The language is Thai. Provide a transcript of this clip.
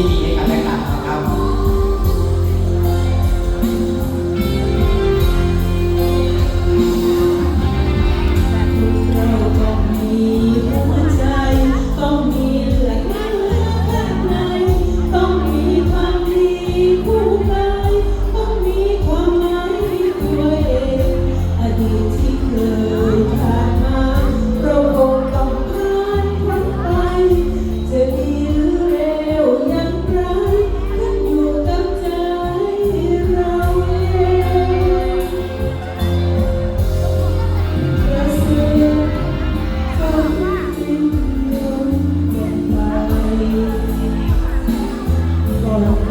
ที่ดีให้กันและกันนะครับ know.